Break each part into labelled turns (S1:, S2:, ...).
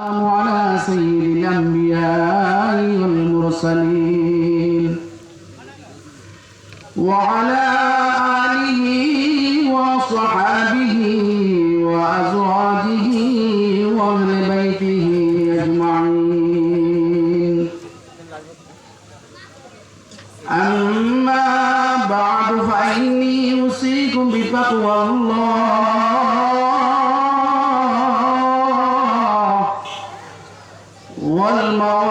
S1: على سيد الأنبياء والمرسلين وعلى آله وصحابه وأزواجه وأهل بيته أجمعين. أما بعد فإني أوصيكم بتقوى الله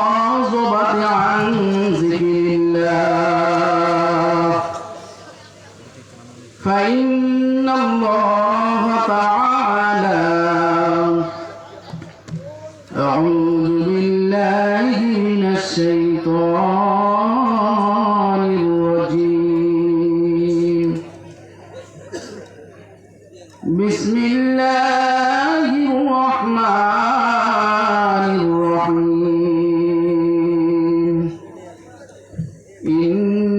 S1: والمواظبة عن ذكر الله فإن إن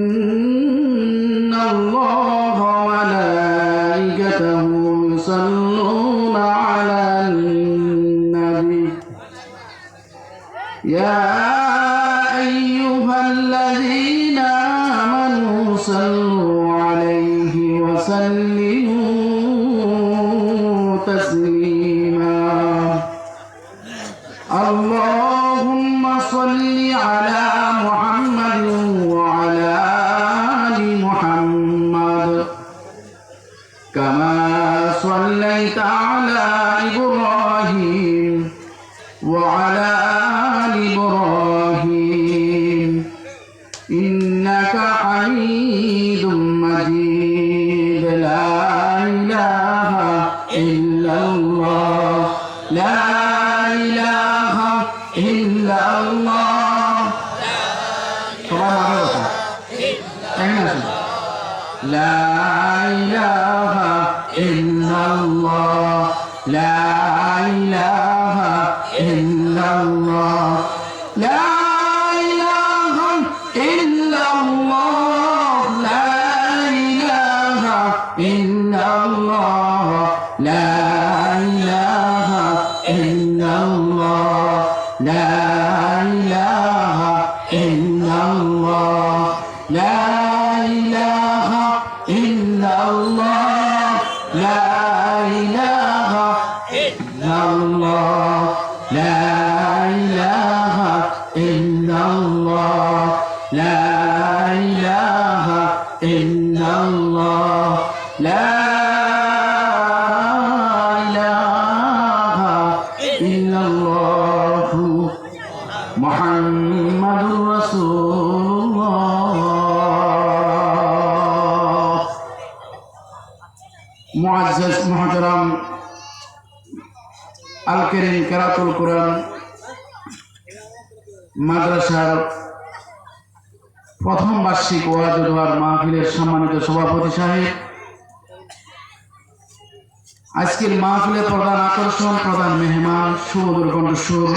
S1: আল করিম কেরাতুল কোরআন, মাদ্রাসার প্রথম বার্ষিক ওয়াজ দোয়ার মাহফিলের সম্মানিত সভাপতি সাহেব, আজকের মাহফিলের প্রধান আকর্ষণ, প্রধান মেহমান সুমধুর কণ্ঠস্বর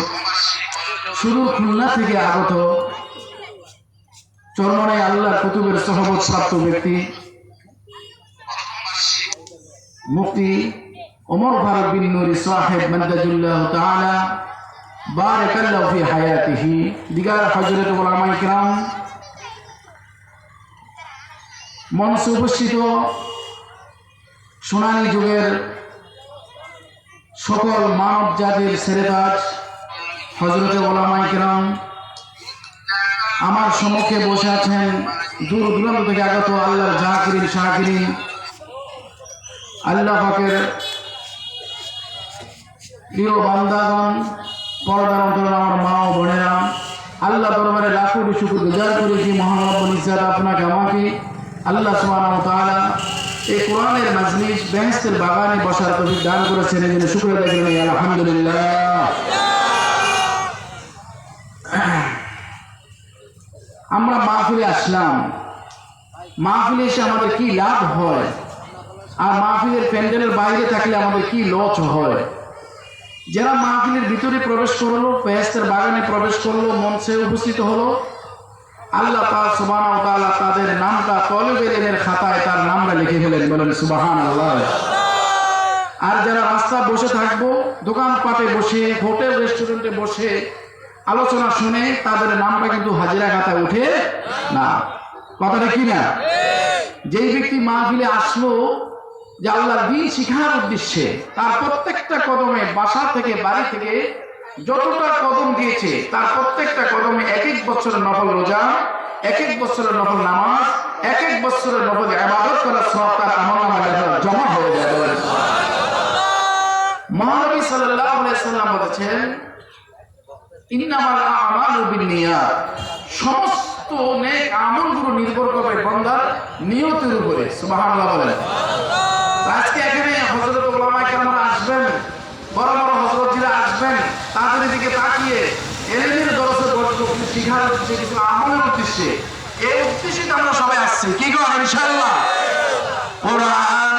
S1: শুধু খুলনা থেকে আগত চরমনায় আল্লাহ কুতুবের সহবত প্রাপ্ত ব্যক্তি, মুফতি ওমর ফারুক বিন নুরি সাহেব মাদাজুল্লাহ তাআলা বারাকাল্লাহু ফি হায়াতিহি। দিগার হযরত উলামায়ে কিরাম মঞ্চে উপস্থিত সোনালী যুগের সকল মানব জাতির সেরেতাজ হজরত ওলামায়ে কিরাম আমার সম্মুখে বসে আছেন দূর দূরান্ত থেকে আগত আল্লাহর জাহাকিরিন শাহকিরিন আল্লাহ পাকের প্রিয় বান্দাগণ, পর্দার অন্তর আমার মা ও বোনেরা, আল্লাহ দরবারে লাখো শুকুর গুজার করেছি। মহানব্বর ইসাদ আপনাকে, আমাকে আল্লাহ ওয়া এই কোরআনের মাজলিস বেহেশতের বাগানে বসার তৌফিক দান করেছেন। এই জন্য শুকর আদায় আলহামদুলিল্লাহ। আমরা মাহফিলে আসলাম। মাহফিলে এসে আমাদের কি লাভ হয়? আর মাহফিলের প্যান্ডেলের বাইরে থাকলে আমাদের কি লস হয়? যারা মাহফিলের ভিতরে প্রবেশ করল পেয়াস্তের বাগানে প্রবেশ করল, মঞ্চে উপস্থিত হলো, আল্লাহ পাক সুবহানাহু ওয়া তাআলা তাদের নামটা তলেবের খাতায় তার নামটা লিখে ফেলেন, বলেন সুবহানাল্লাহ। আর যারা রাস্তা বসে থাকব, দোকানপাটে বসে, হোটেল, রেস্টুরেন্টে বসে আলোচনা শুনে তাদের নামটা কিন্তু হাজিরা খাতায় উঠে না। কথাটা কি না? যেই ব্যক্তি মাহফিলে আসলো যে আল্লাহ দিন শিখার উদ্দেশ্যে তার প্রত্যেকটা কদমে বাসা থেকে বাড়ি থেকে যতটা কদম দিয়েছে, তার প্রত্যেকটা কদমে এক এক বছরের নফল রোজা এক এক বছরের নফল নামাজ এক এক বছরের নফল আবাদত করার সব তার জমা হয়ে যায়। মহানবী সাল্লাম বলেছেন সমস্ত নেক আমলগুলো নির্ভর করবে বান্দার নিয়তের উপরে। সুবহানাল্লাহ বলেন। আজকে এখানে হজরত ওলামা কেরামরা আসবেন, বড় বড় হযরতজিরা আসবেন, তাদের দিকে তাকিয়ে এলিমের দরসে কিছু শিখার উদ্দেশ্যে, কিছু আমলের উদ্দেশ্যে, এই উদ্দেশ্যে আমরা সবাই আসছি। কি করেন ইনশাআল্লাহ? কোরআন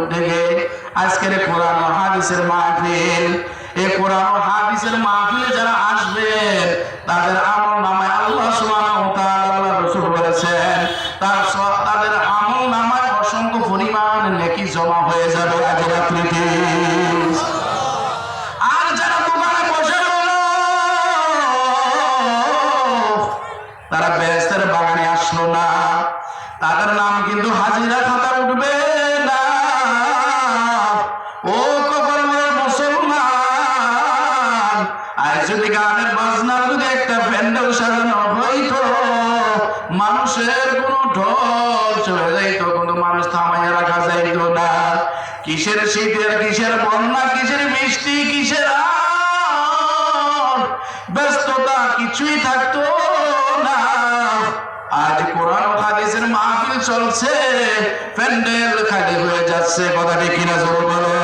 S1: উদ্যোগে আজকের কোরআন হাদিসের মাহফিল। এই কোরআন হাদিসের মাহফিলে যারা আসবে, তাদের আমল নামায় আল্লাহ সুবহানাহু তাআলা রাসূল বলেছেন, তার তাদের আমল নামায় অসংখ্য পরিমাণ নেকি জমা হয়ে যাবে। গানের বাজনার যদি একটা প্যান্ডেল সাজানো হইতো। মানুষের কোনো ঢল চলে যাইতো, কোনো মানুষ থামাইয়া রাখা যাইতো না। কিসের শীতের, কিসের বন্যা, কিসের বৃষ্টি, কিসের ব্যস্ততা কিছুই থাকতো না। আজ কোরআন হাদিসের মাহফিল চলছে, প্যান্ডেল খালি হয়ে যাচ্ছে, কথা ঠিক কিনা জোর বলে।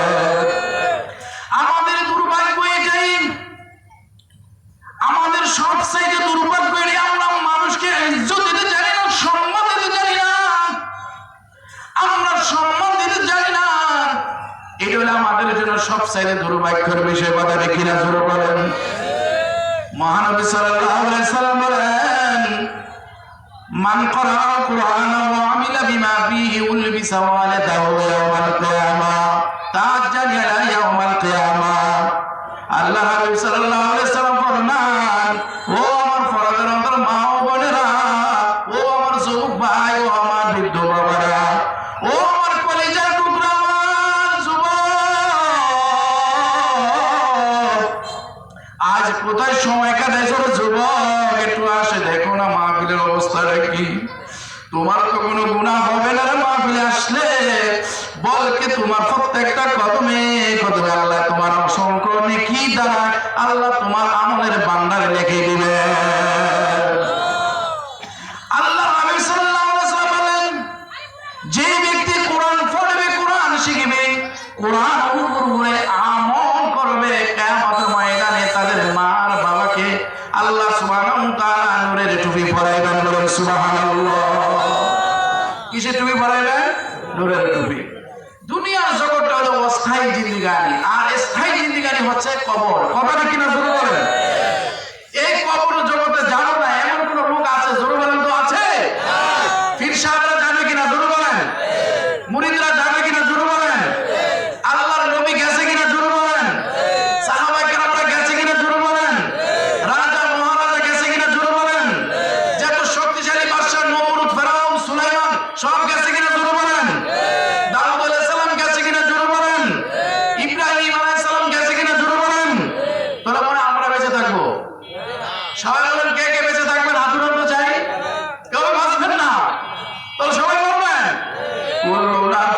S1: জন্য সব বাক্যের বিষয় কথা রেখি না জোর বলেন। মহানবী সাল্লাল্লাহু সাল্লাম বলেন, মান করা কুরআন ওয়া আমিলা বিমা ফীহি উলবিসা ওয়ালাদাহু কিয়ামা। কিয়ামা। আল্লাহ সাল্লাল্লাহু আলাইহি ফরমান, ও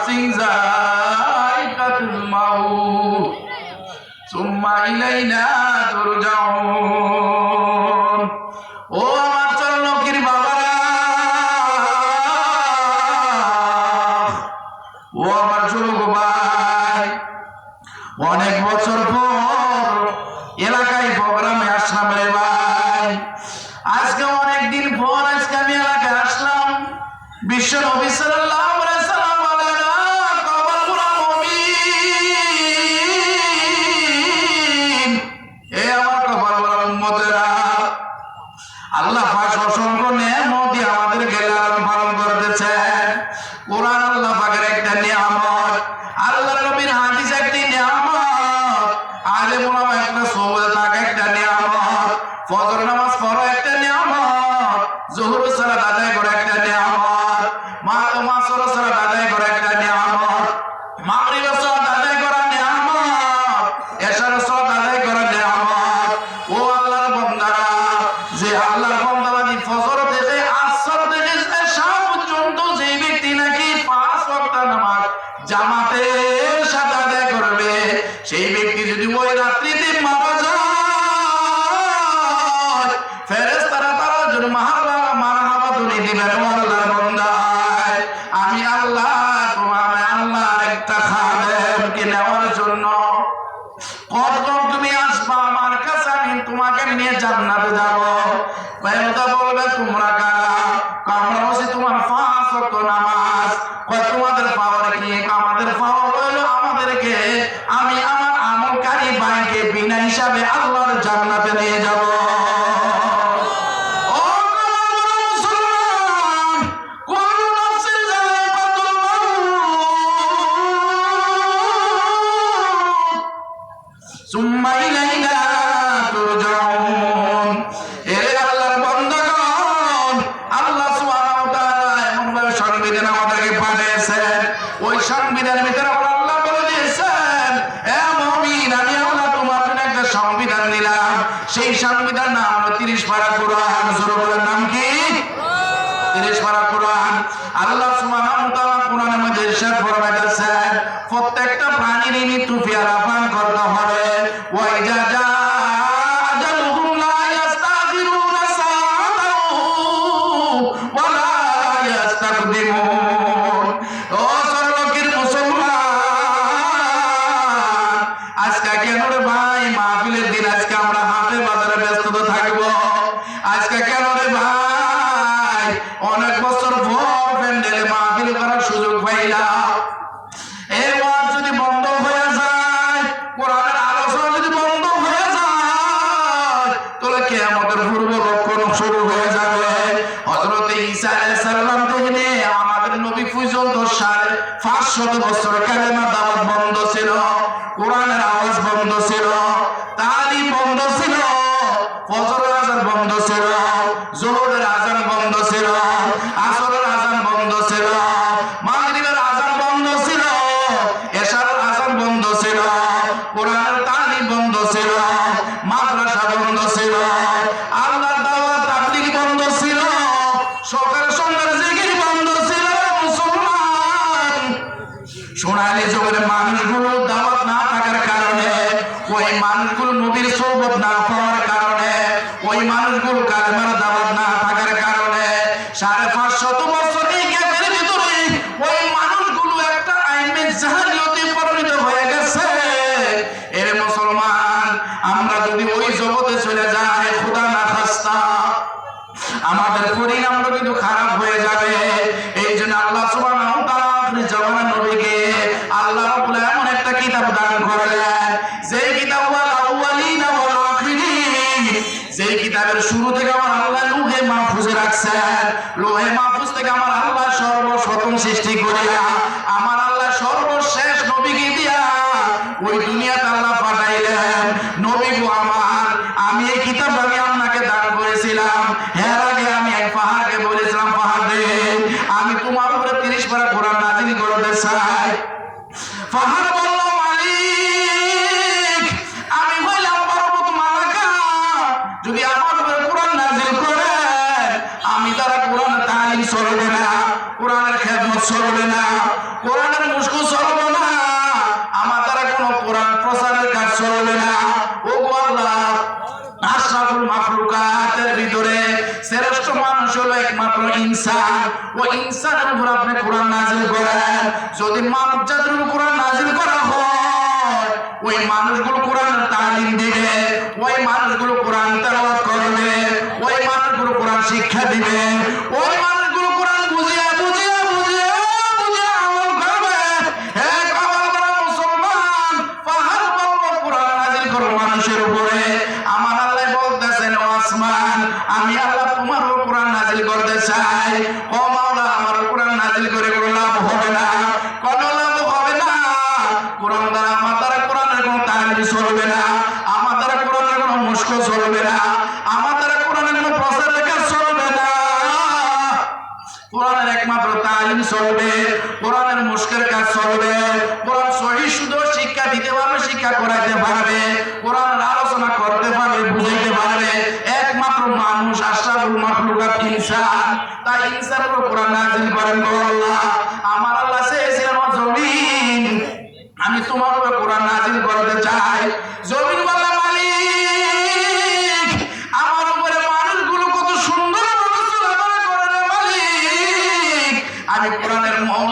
S1: নাফসিন যায়কাতুল মাউত সুম্মা ইলাইনা তুরজাউন এসার জান্নাতে যাব। ফেরেশতা বলবে তোমরা está podendo শত বছর কালেমা দাওয়াত সোনালী যুগের মানুষগুলো দাওয়াত না থাকার কারণে, ওই মানুষগুলো নবীর সৌবত না পাওয়ার কারণে, ওই মানুষগুলো কালেমার দাওয়াত না থাকার কারণে, সাড়ে পাঁচ শত দান করলেন যে কিতাব যে কিতাবের শুরু থেকে আমার আল্লাহ লোহে মাহফুজে রাখছেন, লোহে মাহফুজ থেকে আমার আল্লাহ সর্বপ্রথম সৃষ্টি করিয়া চলবে না। কোরআনের চলবে না। আমার দ্বারা কোরআন প্রচারের কাজ চলবে না। ও আল্লাহ, আশরাফুল মাখলুকাতের ভিতরে শ্রেষ্ঠ মানুষ হলো একমাত্র ইনসান। ও ইনসানের উপর আপনি কোরআন নাজিল করেন। যদি মানব জাতির কোরআন নাজিল করা হয়, ওই মানুষগুলো কোরআন তালিম দিবে, ওই মানুষগুলো কোরআন তেলাওয়াত করবে, ওই মানুষগুলো কোরআন শিক্ষা দিবে। একমাত্র তালিম চলবে, কোরআনের মুস্কের কাজ চলবে, কোরআন সহি শুদ্ধ শিক্ষা দিতে পারবে, শিক্ষা করাইতে পারবে, কোরআনের আলোচনা করতে পারবে, বুঝাইতে পারবে। একমাত্র মানুষ আশরাফুল মাখলুকাত ইনসান, তাই ইনসানের কোরআন নাজিল করেন আল্লাহ। আমার আল্লাহ চেয়েছিলেন জমিন আমি তোমার উপর কোরআন নাজিল করতে চাই। কোরআনের মহকুশিলা